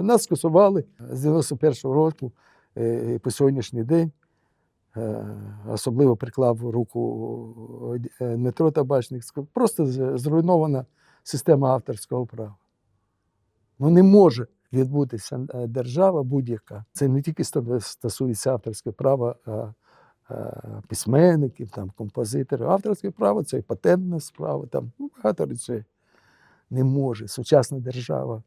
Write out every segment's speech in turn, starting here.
робити. Нас скасували з 91-го року е, по сьогоднішній день. Е, Особливо приклав руку е, Дмитро Табачник. Просто зруйнована система авторського права. Ну не може відбутися держава будь-яка. Це не тільки стосується авторського права письменників, там, композиторів. Авторське право це і патентна справа, там ну, багато речей. Не може. Сучасна держава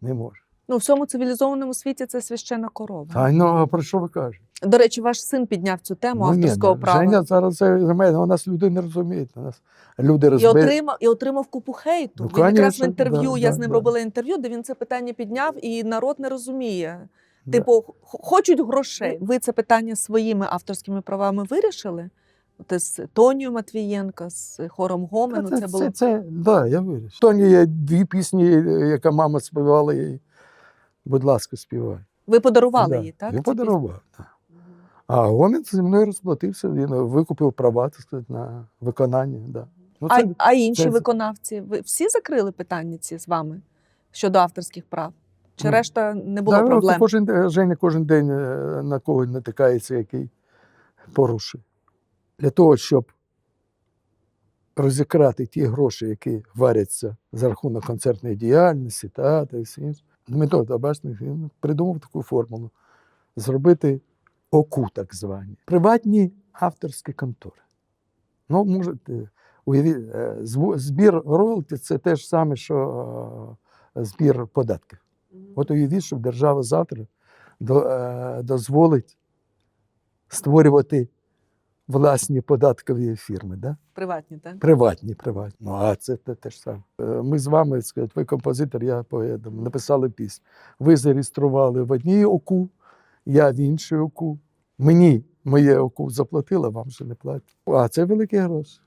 не може. Ну, в всьому цивілізованому світі це священна корова. А ну а про що ви кажете? До речі, ваш син підняв цю тему Ну, авторського ну, права Женя зараз це мене, у нас люди не розуміють. У нас люди і отримав і отримав купу хейту. Ну, він якраз в інтерв'ю да, я да, з ним да. робила інтерв'ю, де він це питання підняв, і народ не розуміє. Да. Типу, хочуть грошей. Ви це питання своїми авторськими правами вирішили? От з Тонією Матвієнко, з хором Гомену. Та Це було це, це, да, я виріш. Тоні є дві пісні, е, яка мама співала їй. Будь ласка, співай. ви подарували Да, їй, так? Я подарував. Да. А Гомін зі мною розплатився, він викупив права так сказати, на виконання. Да. Ну, А, це, а інші це- виконавці, ви всі закрили питання ці з вами щодо авторських прав? Чи Ну, решта не було да, ну, проблем? Кожен, Женя кожен день е, на когось натикається, який порушує. Для того, щоб розікрати ті гроші, які варяться за рахунок концертної діяльності, театру і все інше. Дмитро Табачник він придумав таку формулу: зробити ОКУ, так звані. Приватні авторські контори. Ну, можете уявіть, е, збір роялті це те ж саме, що е, збір податків. От уявіть, що держава завтра е, дозволить створювати власні податкові фірми, да? Приватні, так? приватні, приватні. Ну, а це те, те ж саме. Е, Ми з вами, сказати, ви композитор, я поет, написали пісню. Ви зареєстрували в одній ОКУ, я в іншій ОКУ. Мені моє ОКУ заплатила, вам же не платять. А це великі гроші.